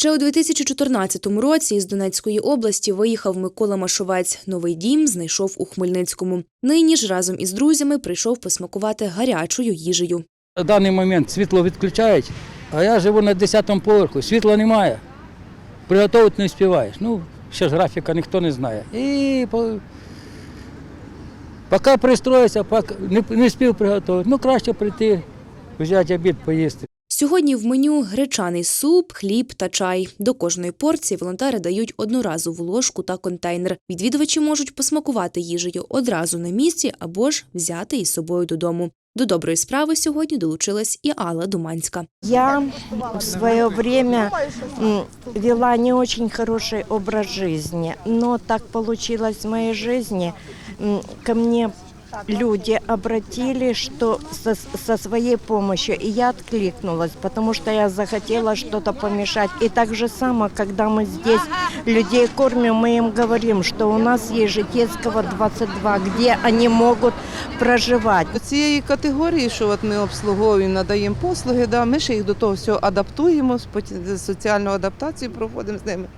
Ще у 2014 році із Донецької області виїхав Микола Машовець. Новий дім знайшов у Хмельницькому. Нині ж разом із друзями прийшов посмакувати гарячою їжею. На даний момент світло відключають, а я живу на 10-му поверху, світла немає. Приготувати не співаєш. Ну, ще ж графіка ніхто не знає. І поки пристроїться, поки не, не спів приготувати. Ну, краще прийти, взяти обід, поїсти. Сьогодні в меню гречаний суп, хліб та чай. До кожної порції волонтери дають одноразову ложку та контейнер. Відвідувачі можуть посмакувати їжею одразу на місці або ж взяти із собою додому. До доброї справи сьогодні долучилась і Алла Думанська. Я в свое время вела не очень хороший образ жизни, но так получилось в моей жизни. Ко мне люди обратились что со, со своей помощью, и я откликнулась, потому что я захотела что-то помешать. И так же само, когда мы здесь людей кормим, мы им говорим, что у нас есть Житецкого 22, где они могут проживать. Цієї категорії, що от ми обслуговуємо, надаємо послуги, да, ми ще їх до того всього адаптуємо, соціальну адаптацію проводимо з ними.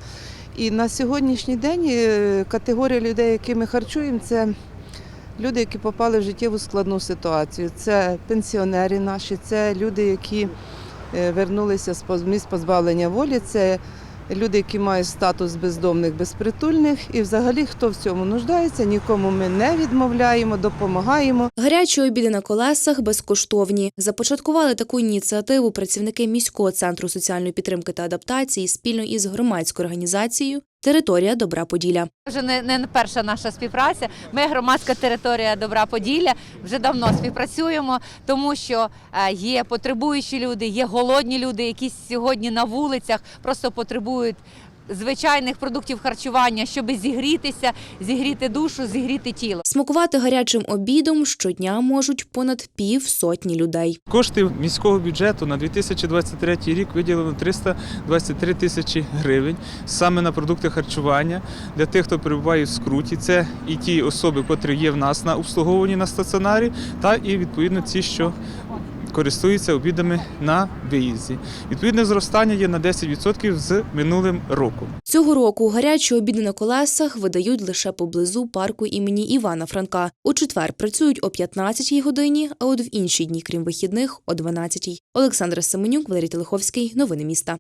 І на сьогоднішній день е, категорія людей, які ми харчуємо, це люди, які попали в життєву складну ситуацію. Це пенсіонери наші, це люди, які е, вернулися з місць позбавлення волі, це люди, які мають статус бездомних, безпритульних. І взагалі, хто в цьому нуждається, нікому ми не відмовляємо, допомагаємо. Гарячі обіди на колесах безкоштовні. Започаткували таку ініціативу працівники міського центру соціальної підтримки та адаптації спільно із громадською організацією Територія Добра Поділля. Вже не, не перша наша співпраця. Ми громадська територія Добра Поділля вже давно співпрацюємо, тому що е, є потребуючі люди, є голодні люди, які сьогодні на вулицях просто потребують. Звичайних продуктів харчування, щоб зігрітися, зігріти душу, зігріти тіло. Смакувати гарячим обідом щодня можуть понад пів сотні людей. Кошти міського бюджету на 2023 рік виділено 323 тисячі гривень саме на продукти харчування для тих, хто перебуває в скруті. Це і ті особи, котрі є в нас на обслуговуванні на стаціонарі, та і відповідно ті, що користуються обідами на виїзді. Відповідне зростання є на 10% з минулим роком. Цього року гарячі обіди на колесах видають лише поблизу парку імені Івана Франка. У четвер працюють о 15-й годині, а от в інші дні, крім вихідних, о 12-й. Олександра Семенюк, Валерій Телеховський. Новини міста.